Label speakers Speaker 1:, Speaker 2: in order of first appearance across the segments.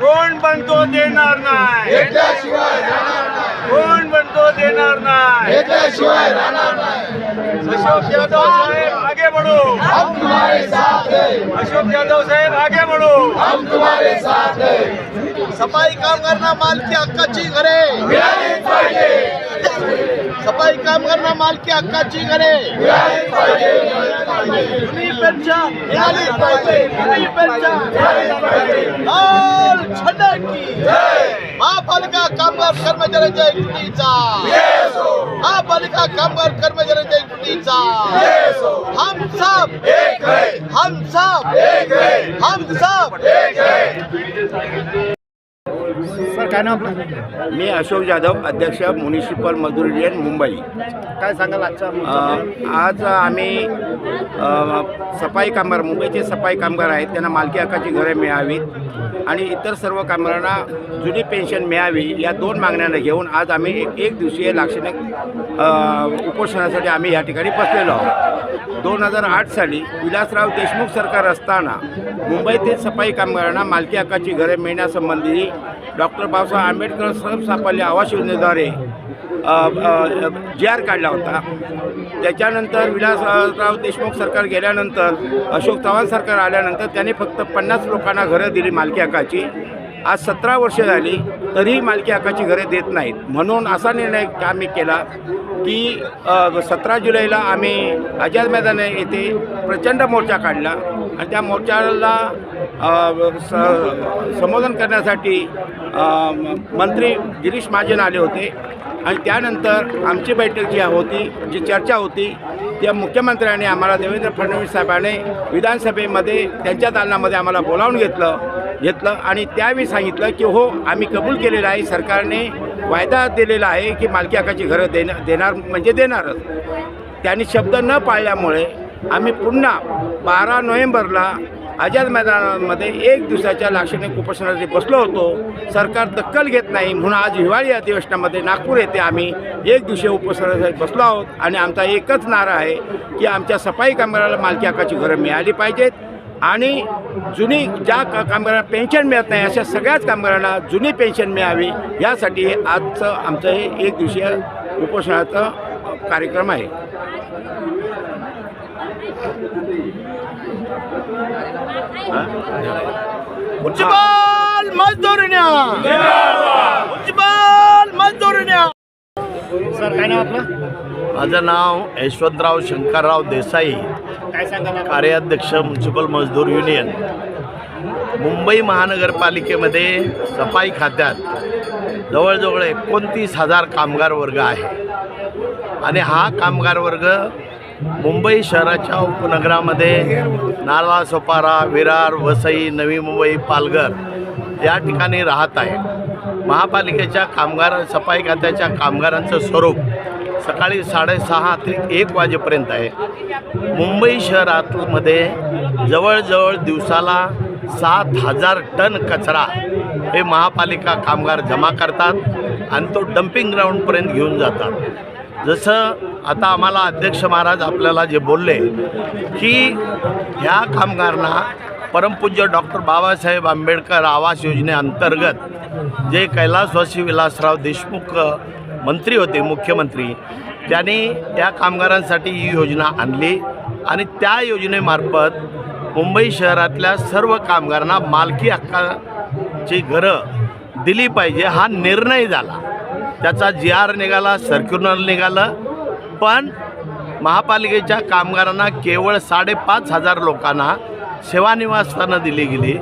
Speaker 1: कोण बनतो देणार नाही? कोण बनतो देणार नाही? अशोक यादव साहेब आगे बढ़ो. अशोक यादव साहेब आगे बढ़ो.
Speaker 2: सफाई कामगारांना मालकी हक्काची घरे सफाई कामगारांना मालकी हक्काची घरे जुनी पेन्शन मिळाली पाहिजे जुनी पेन्शन लाल झेंडा की। महापालिका कामगार कर्मचाऱ्यांच्या एकजुटीचा महापालिका कामगार कर्मचाऱ्यांच्या एकजुटीचा हम सब हम सब हम सब
Speaker 3: सर काय नाव आपलं?
Speaker 4: मी अशोक जाधव अध्यक्ष म्युनिसिपल मजदूर युनियन मुंबई.
Speaker 3: काय सांगाल आजच्या
Speaker 4: अ, आज आम्ही अ, सफाई कामगार मुंबईचे सफाई कामगार आहेत त्यांना मालकी हक्काची घरे मिळावीत आणि इतर सर्व कामगारांना जुनी पेन्शन मिळावी या दोन मागण्यांना घेऊन आज आम्ही एक दिवसीय लाक्षणिक अ, उपोषणासाठी आम्ही या ठिकाणी बसलेलो आहोत. दोन हजार आठ साली विलासराव देशमुख सरकार असताना मुंबईतील सफाई कामगारांना मालकी हक्काची घरे मिळण्यासंबंधी डॉक्टर बाबासाहेब आंबेडकर सर्वसामान्य आवास योजनेद्वारे जी आर काढला होता. त्याच्यानंतर विलासराव देशमुख सरकार गेल्यानंतर अशोक चव्हाण सरकार आल्यानंतर त्याने फक्त पन्नास लोकांना घरं दिली मालकी हक्काची. आज सतरा वर्ष झाली तरीही मालकी हक्काची घरे देत नाहीत. म्हणून असा निर्णय आम्ही केला की सतरा जुलैला आम्ही आझाद मैदान येथे प्रचंड मोर्चा काढला आणि त्या मोर्चाला स संबोधन करण्यासाठी मंत्री गिरीश महाजन आले होते. आणि त्यानंतर आमची बैठक जी होती जी चर्चा होती त्या मुख्यमंत्र्यांनी आम्हाला देवेंद्र फडणवीस साहेबांनी विधानसभेमध्ये त्यांच्या दालनामध्ये आम्हाला बोलावून घेतलं. घेतलं आणि त्यावेळी सांगितलं की हो आम्ही कबूल केलेलं आहे सरकारने वायदा दिलेला आहे की मालकी हक्काची घरं देणं देणार म्हणजे देणारच. त्यांनी शब्द न पाळल्यामुळे आम्ही पुन्हा बारा नोव्हेंबरला आझाद मैदानामध्ये एक दिवसाच्या लाक्षणिक उपोषणासाठी बसलो होतो. सरकार दखल घेत नाही म्हणून आज हिवाळी अधिवेशनामध्ये नागपूर येथे आम्ही एक दिवशी उपोषणासाठी बसलो आहोत आणि आमचा एकच नारा आहे की आमच्या सफाई कामगाराला मालकी हक्काची घरं मिळाली पाहिजेत. आणि जुनी ज्या का कामगारांना पेन्शन मिळत नाही अशा सगळ्याच कामगारांना जुनी पेन्शन मिळावी यासाठी हे आजचं आमचं हे एक दिवसीय उपोषणाचा कार्यक्रम आहे.
Speaker 2: उज्ज्वल मजदूर युनियन उज्ज्वल मजदूर युनियन
Speaker 3: सर काय नाव आपलं?
Speaker 2: माझं नाव यशवंतराव शंकरराव देसाई? कार्याध्यक्ष म्युन्सिपल मजदूर युनियन. मुंबई महानगरपालिकेमध्ये सफाई खात्यात जवळजवळ एकोणतीस हजार कामगार वर्ग आहे. आणि हा कामगार वर्ग मुंबई शहराच्या उपनगरामध्ये नाला सोपारा विरार वसई नवी मुंबई पालघर या ठिकाणी राहत आहे. महापालिकेच्या कामगार सफाई खात्याच्या कामगारांचं स्वरूप सकाळी साडेसहा ते एक वाजेपर्यंत आहे. मुंबई शहरातमध्ये जवळजवळ दिवसाला सात हजार टन कचरा हे महापालिका कामगार जमा करतात आणि तो डम्पिंग ग्राउंडपर्यंत घेऊन जातात. जसं आता आम्हाला अध्यक्ष महाराज आपल्याला जे बोलले की ह्या कामगारांना परमपूज्य डॉक्टर बाबासाहेब आंबेडकर आवास योजनेअंतर्गत जे कैलासवासी विलासराव देशमुख मंत्री होते मुख्यमंत्री त्यांनी या कामगारांसाठी ही योजना आणली आणि त्या योजनेमार्फत मुंबई शहरातल्या सर्व कामगारांना मालकी हक्काची घरं दिली पाहिजे हा निर्णय झाला. त्याचा जी आर निघाला सर्क्युलर निघालं पण महापालिकेच्या कामगारांना केवळ साडेपाच हजार लोकांना सेवानिवासस्थानं दिली गेली.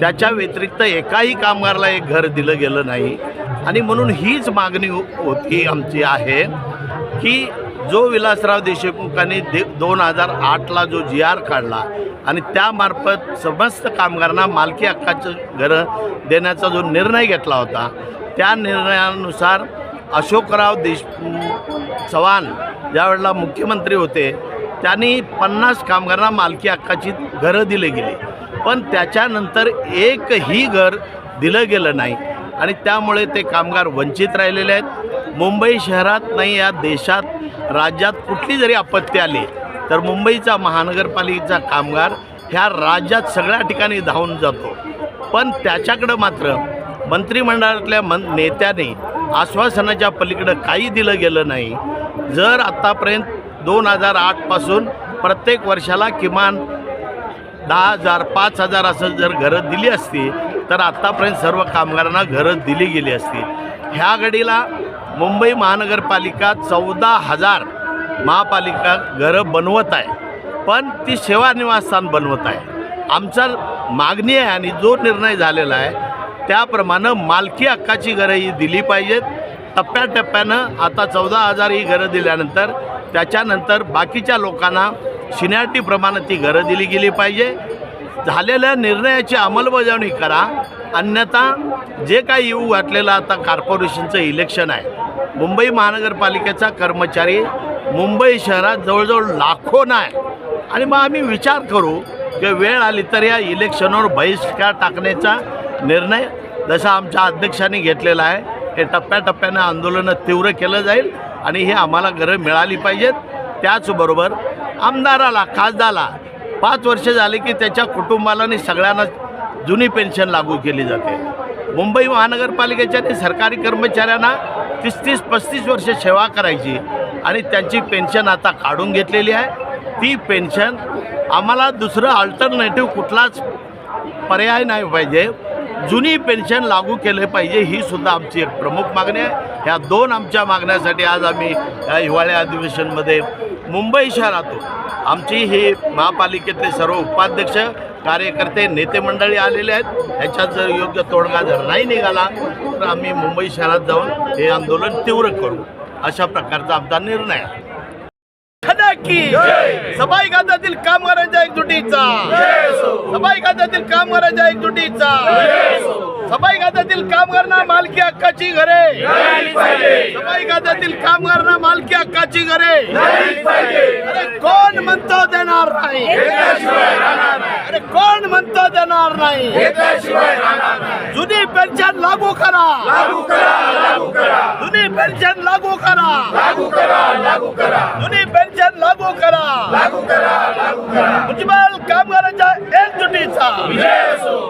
Speaker 2: त्याच्या व्यतिरिक्त एकाही कामगाराला एक घर दिलं गेलं नाही. आणि म्हणून हीच मागणी हो- होती आमची आहे की जो विलासराव देशमुखांनी दे दोन हजार आठला जो जी आर काढला आणि त्यामार्फत समस्त कामगारांना मालकी हक्काचं घरं देण्याचा जो निर्णय घेतला होता त्या निर्णयानुसार अशोकराव देश चव्हाण ज्यावेळेला मुख्यमंत्री होते त्यांनी पन्नास कामगारांना मालकी हक्काची घरं दिले गेली. पण त्याच्यानंतर एकही घर दिलं गेलं नाही. आणि त्यामुळे ते कामगार वंचित राहिलेले आहेत. मुंबई शहरात नाही या देशात राज्यात कुठली जरी आपत्ती आली तर मुंबईचा महानगरपालिकेचा कामगार ह्या राज्यात सगळ्या ठिकाणी धावून जातो. पण त्याच्याकडं मात्र मंत्रिमंडळातल्या मन नेत्याने आश्वासनाच्या पलीकडं काही दिलं गेलं नाही. जर आत्तापर्यंत दोन हजार आठपासून प्रत्येक वर्षाला किमान दहा हजार पाच हजार असं जर घरं दिली असती तर आत्तापर्यंत सर्व कामगारांना घरं दिली गेली असती ह्या घडीला मुंबई महानगरपालिका चौदा हजार महापालिका घरं बनवत आहे. पण ती सेवा निवासस्थान बनवत आहे. आमचा मागणी आहे आणि जो निर्णय झालेला आहे त्याप्रमाणे मालकी हक्काची घरं ही दिली पाहिजेत. टप्प्याटप्प्यानं आता चौदा हजार ही घरं दिल्यानंतर त्याच्यानंतर बाकीच्या लोकांना सिन्याटीप्रमाणे ती घरं दिली गेली पाहिजे. झालेल्या निर्णयाची अंमलबजावणी करा. अन्यथा जे काही येऊ घातलेलं आता कॉर्पोरेशनचं इलेक्शन आहे. मुंबई महानगरपालिकेचा कर्मचारी मुंबई शहरात जवळजवळ लाखो नाही. आणि मग आम्ही विचार करू की वेळ आली तर या इलेक्शनवर बहिष्कार टाकण्याचा निर्णय जसा आमच्या अध्यक्षांनी घेतलेला आहे हे टप्प्याटप्प्यानं आंदोलनं तीव्र केलं जाईल आणि हे आम्हाला घरं मिळाली पाहिजेत. त्याचबरोबर आमदाराला खासदाराला पाच वर्ष झाले की त्याच्या कुटुंबाला आणि सगळ्यांना जुनी पेन्शन लागू केली जाते. मुंबई महानगरपालिकेच्या आणि सरकारी कर्मचाऱ्यांना तीस तीस पस्तीस वर्ष सेवा करायची आणि त्यांची पेन्शन आता काढून घेतलेली आहे. ती पेन्शन आम्हाला दुसरं अल्टरनेटिव्ह कुठलाच पर्याय नाही पाहिजे. जुनी पेन्शन लागू केले पाहिजे ही सुद्धा आमची एक प्रमुख मागणी आहे. ह्या दोन आमच्या मागण्यासाठी आज आम्ही या हिवाळ्या अधिवेशनमध्ये मुंबई शहरातून आमची ही महापालिकेतले सर्व उपाध्यक्ष कार्यकर्ते नेते मंडळी आलेले आहेत. ह्याच्यात जर योग्य तोडगा जर नाही निघाला तर आम्ही मुंबई शहरात जाऊन हे आंदोलन तीव्र करू. अशा प्रकारचा आमचा निर्णय आहे. खडाकी सफाई खात्यातील कामगारांच्या एकजुटीचा. सफाई खात्यातील कामगारांच्या एकजुटीचा. खात्यातील कामगारांना मालकी हक्काची घरे. सफाई खात्यातील कामगारांना मालकी हक्काची घरे. अरे कोण म्हणतो देणार नाही? अरे कोण म्हणतो देणार नाही? जुनी पेन्शन लागू करा. जुनी पेन्शन लागू करा. जुनी पेन्शन लागू करा. मुन्सिपल कामगारांच्या एकजुटीचा.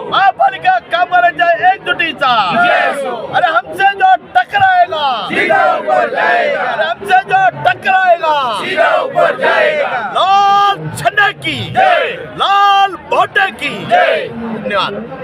Speaker 2: महापालिका कामगारांच्या एकजुटीचा. बोटे की। धन्यवाद।